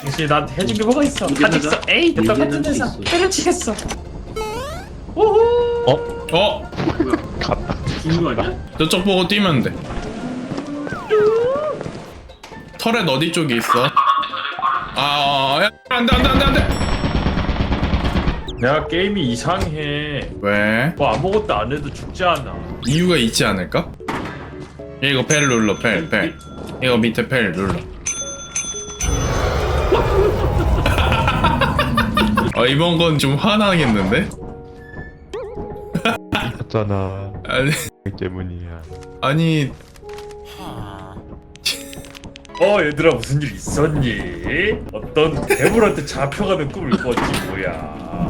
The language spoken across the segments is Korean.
당신이 나한테 해준 게 뭐가 있어? 다 있어. 에이, 내가 데서 있어. 때려치겠어. 오호. 어? 갔다. 죽는 거 아니야? 저쪽 보고 뛰면 돼. 터렛 어디 쪽에 있어? 아, 야, 안 돼 안 돼 안 돼 안 돼. 내가 게임이 이상해. 왜? 뭐 아무것도 안 해도 죽지 않아. 이유가 있지 않을까? 이거 벨 눌러 벨 벨. 이거 밑에 벨 눌러. 어 이번 건 좀 화나겠는데? 갔잖아. 아니 때문이야. 아니 어, 얘들아 무슨 일 있었니? 어떤 괴물한테 잡혀가는 꿈을 꿨지 뭐야.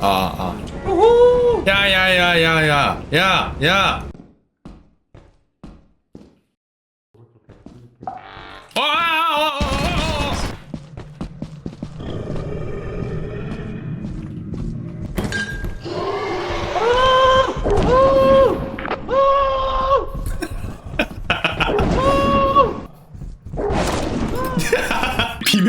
아 아. 오호. 야야야야야 야 야.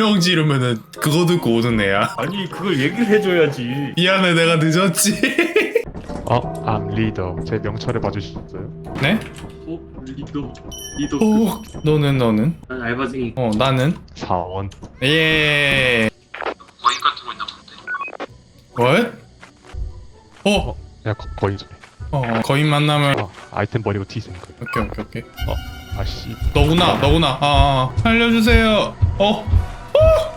비명 지르면은 그거 듣고 오는 애야. 아니 그걸 얘기를 해줘야지. 미안해 내가 늦었지. 어, 암 리더. 제 명찰을 봐주셨어요? 네? 어? 리더 리더 오 너는 너는? 난 알바생이 어 나는? 사원. 예. 거인 같은 거 있나 본데? What? 어, 야, 거, 거의 전에. 어 거인 만나면 어, 아이템 버리고 튀는 거야. 오케이 오케이 오케이. 어 아씨. 너구나 너구나. 아, 아 살려주세요. 어. 어.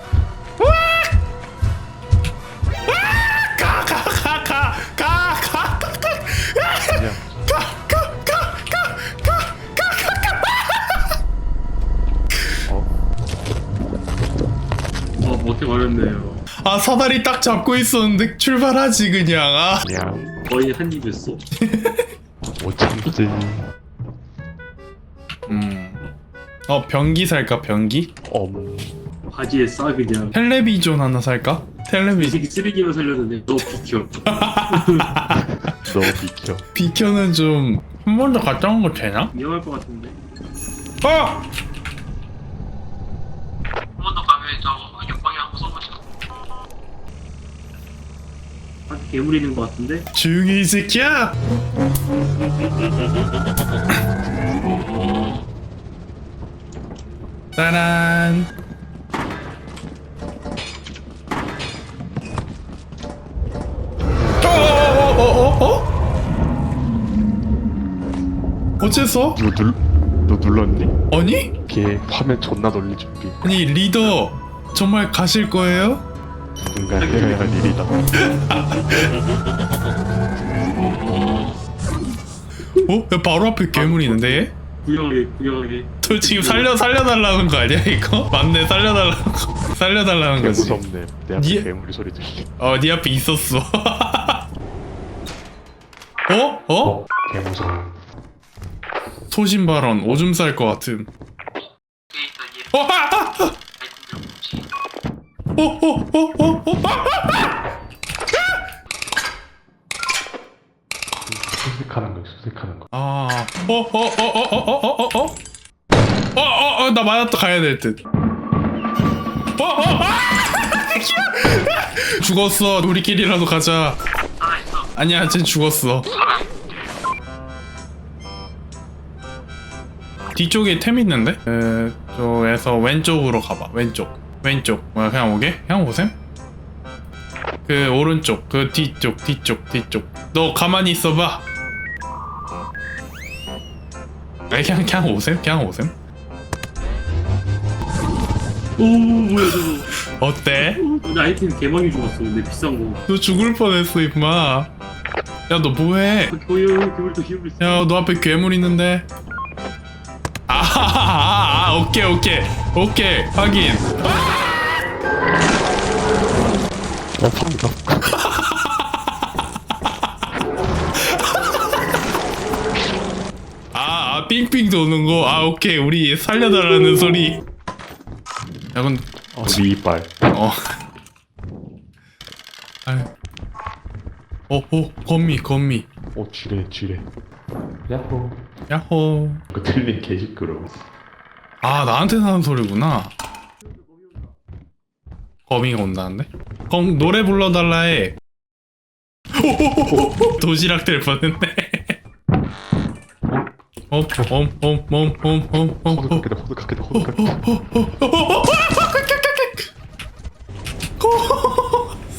어, 어 버렸네요 아 사다리 딱 잡고 있었는데 출발하지 그냥. 아. 그냥 거의 한 입이었어 못 참지. 음. 어 변기 살까 변기? 엄. 바지에 싸 그냥 텔레비전 하나 살까? 이 텔레비전. 새끼 쓰레기만 살렸는데 너 비켜 너 비켜. 비켜는 좀 한 번 더 갔다 온 거 되나? 위험할 것 같은데 어! 한번 더 가면 저 역방향 한번 써보자 아 괴물 있는 것 같은데? 조용히 이 새끼야! 따란 어째서? 너, 눌, 너 눌렀니? 아니? 걔 화면 존나 돌릴 준비. 아니 리더 정말 가실 거예요? 누군가 해야 할 일이다. 어? 야, 바로 앞에 괴물이 있는데 얘? 구경하게 구경하게 저 지금 살려 살려달라는 거 아니야 이거? 맞네 살려달라는 거 살려달라는 개 거지. 무섭네. 내 앞에 니- 괴물이 소리 들리. 어, 네 앞에 있었어. 어? 어? 어, 개 무서워. 소신 발언 오줌 쌀 것 같은. 어, 아, 아, 아. 어, 어, 어, 어, 어, 아. 수색하는 거야, 수색하는 거. 아, 어, 어, 어, 어, 어, 어, 어, 어, 어, 어, 어, 어, 나 맞았다 가야 될 듯. 어, 어, 아! 죽었어. 우리끼리라도 가자. 아니야, 쟤 죽었어. 뒤쪽에 템 있는데? 에, 저에서 왼쪽으로 가봐. 왼쪽. 왼쪽. 뭐야, 그냥 오게? 그냥 오셈? 그 오른쪽, 그 뒤쪽, 뒤쪽, 뒤쪽. 너 가만히 있어봐. 아니 그냥 그냥 오셈? 그냥 오셈? 오 뭐야 저거 어때? 근데 아이템 개망이 죽었어 근데 비싼 거 너 죽을 뻔했어 임마. 야 너 뭐해? 거의 괴물도 힘을 있어 야너 앞에 괴물 있는데. 아, 아, 아 오케이 오케이 오케이 확인. 어, 방금. 아, 아 삥삥 도는 거. 아 오케이 우리 살려달라는 소리. 야근 어, 네 이빨. 어. 아유. 어, 어, 건미, 건미. 오 지뢰 지뢰 야호 야호. 그 틀린 개시끄러워 아 나한테 하는 소리구나. 거미가 온다는데? 검 노래 불러달라 해. 도시락 될 뻔했네.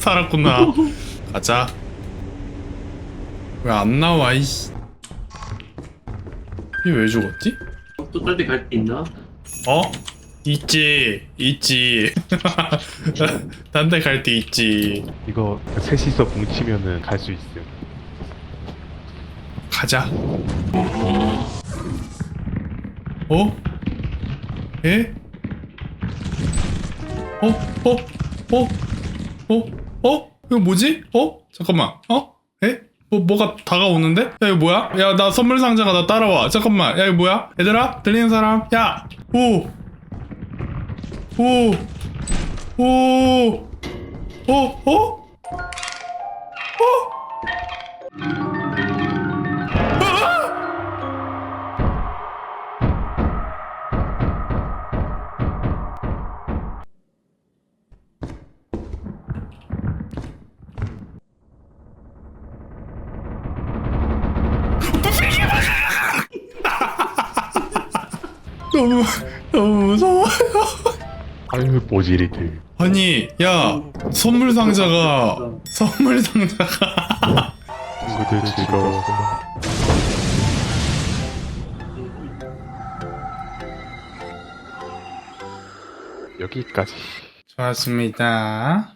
살았구나. 가자. 왜 안 나와 이씨. 이왜 죽었지? 또딴데갈데 있나? 어? 있지, 있지. 딴 데갈데 있지. 이거 셋이서 뭉치면은 갈 수 있음 가자. 어? 예? 어? 어? 어? 어? 어? 이거 뭐지? 어? 잠깐만. 어? 에? 뭐, 뭐가 다가오는데? 야, 이거 뭐야? 야, 나 선물 상자가 나 따라와. 잠깐만. 야, 이거 뭐야? 얘들아? 들리는 사람? 야! 오! 오! 오! 어? 어? 너무, 너무 무서워. 아유 모지리들 아니, 야, 선물 상자가, 선물 상자가. 친구들 즐거웠어 여기까지 좋았습니다.